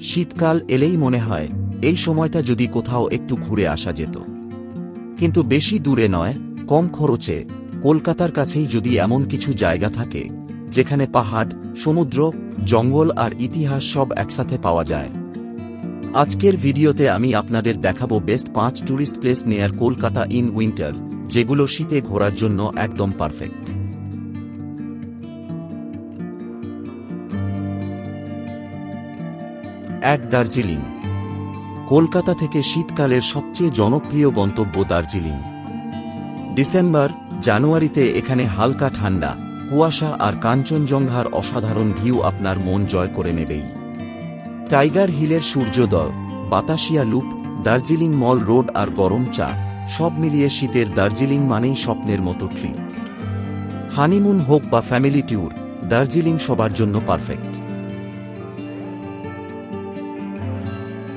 শীতকাল এলেই মনে হয়, এই সময়টা যদি কোথাও একটু ঘুরে আসা যেত। কিন্তু বেশি দূরে নয়, কম খরচে, কলকাতার কাছেই যদি এমন কিছু জায়গা থাকে, যেখানে পাহাড়, সমুদ্র, জঙ্গল আর ইতিহাস সব একসাথে পাওয়া যায়। আজকের ভিডিওতে আমি আপনাদের দেখাবো বেস্ট পাঁচ ট্যুরিস্ট প্লেস নেয়ার কলকাতা ইন উইন্টার, যেগুলো শীতে ঘোরার জন্য একদম পারফেক্ট। এক দার্জিলিং। কলকাতা থেকে শীতকালের সবচেয়ে জনপ্রিয় গন্তব্য দার্জিলিং। ডিসেম্বর, জানুয়ারিতে এখানে হালকা ঠান্ডা, কুয়াশা আর কাঞ্চনজঙ্ঘার অসাধারণ ভিউ আপনার মন জয় করে নেবেই। টাইগার হিলের সূর্যোদয়, Batasia loop, Darjeeling mall road আর গরম চা, সব মিলিয়ে শীতের দার্জিলিং মানেই স্বপ্নের মতো ট্রিপ। হানিমুন হোক বা ফ্যামিলি ট্যুর, দার্জিলিং সবার জন্য পারফেক্ট।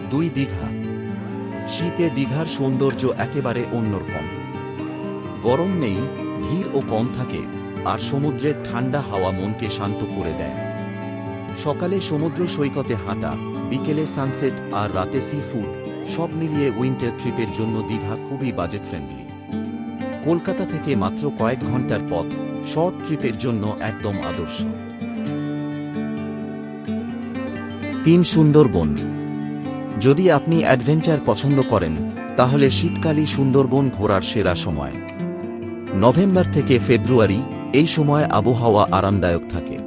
দুই দীঘা। শীতে দীঘার সৌন্দর্য একেবারে অন্যরকম। গরম নেই, ভিড় ও কম থাকে, আর সমুদ্রের ঠান্ডা হাওয়া মনকে শান্ত করে দেয়। সকালে সমুদ্র সৈকতে হাঁটা, বিকেলে সানসেট আর রাতে সি ফুড, সব মিলিয়ে উইন্টার ট্রিপের জন্য দীঘা খুবই বাজেট ফ্রেন্ডলি কলকাতা থেকে মাত্র কয়েক ঘণ্টার পথ শর্ট ট্রিপের জন্য একদম আদর্শ। তিন সুন্দরবন। যদি আপনি অ্যাডভেঞ্চার পছন্দ করেন, তাহলে শীতকালই সুন্দরবন ঘোরার সেরা সময়। নভেম্বর থেকে ফেব্রুয়ারি এই সময় আবহাওয়া আরামদায়ক থাকে।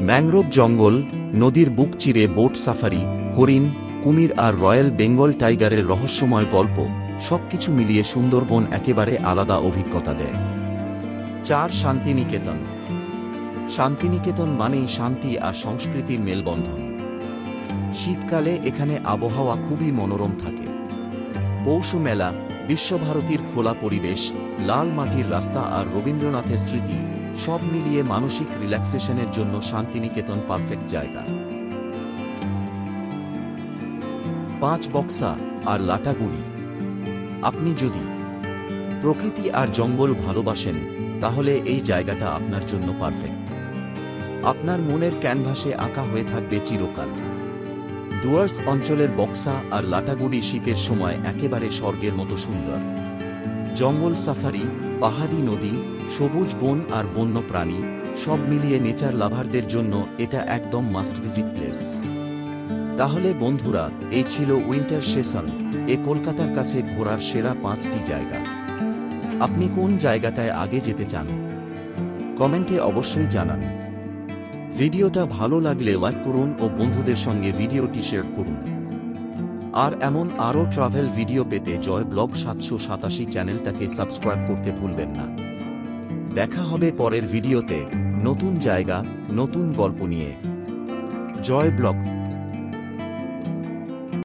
ম্যাংগ্রোভ জঙ্গল, নদীর বুক চিরে বোট সাফারি, হরিণ, কুমির আর রয়্যাল বেঙ্গল টাইগারের রহস্যময় গল্প সবকিছু মিলিয়ে সুন্দরবন একেবারে আলাদা অভিজ্ঞতা দেয়। চার শান্তিনিকেতন। শান্তিনিকেতন মানেই শান্তি আর সংস্কৃতির মেলবন্ধন। শীতকালে এখানে আবহাওয়া খুবই মনোরম থাকে। পৌষ মেলা, বিশ্বভারতীর খোলা পরিবেশ, লাল মাটির রাস্তা আর রবীন্দ্রনাথের স্মৃতি, সব মিলিয়ে মানসিক রিল্যাক্সেশনের জন্য শান্তিনিকেতন পারফেক্ট জায়গা। পাঁচ বক্সা আর লাটাগুড়ি। আপনি যদি প্রকৃতি আর জঙ্গল ভালোবাসেন, তাহলে এই জায়গাটা আপনার জন্য পারফেক্ট। আপনার মনের ক্যানভাসে আঁকা হয়ে থাকবে চিরকাল। ডুয়ার্স অঞ্চলের বক্সা আর লাটাগুড়ি শীতের সময় একেবারে স্বর্গের মতো সুন্দর। জঙ্গল সাফারি, পাহাড়ি নদী, সবুজ বন আর বন্য প্রাণী সব মিলিয়ে নেচার লাভারদের জন্য এটা একদম মাস্ট ভিজিট প্লেস। তাহলে বন্ধুরা, এই ছিল উইন্টার সেশন, এ কলকাতার কাছে ঘোরার সেরা পাঁচটি জায়গা। আপনি কোন জায়গাটায় আগে যেতে চান? কমেন্টে অবশ্যই জানান। ভিডিওটা ভালো লাগলে লাইক করুন ও বন্ধুদের সঙ্গে ভিডিওটি শেয়ার করুন। আর এমন আরও ট্রাভেল ভিডিও পেতে জয় ব্লগ সাতশো সাতাশি চ্যানেলটাকে সাবস্ক্রাইব করতে ভুলবেন না। দেখা হবে পরের ভিডিওতে। নতুন জায়গা, নতুন গল্প নিয়ে। জয় ব্লগ।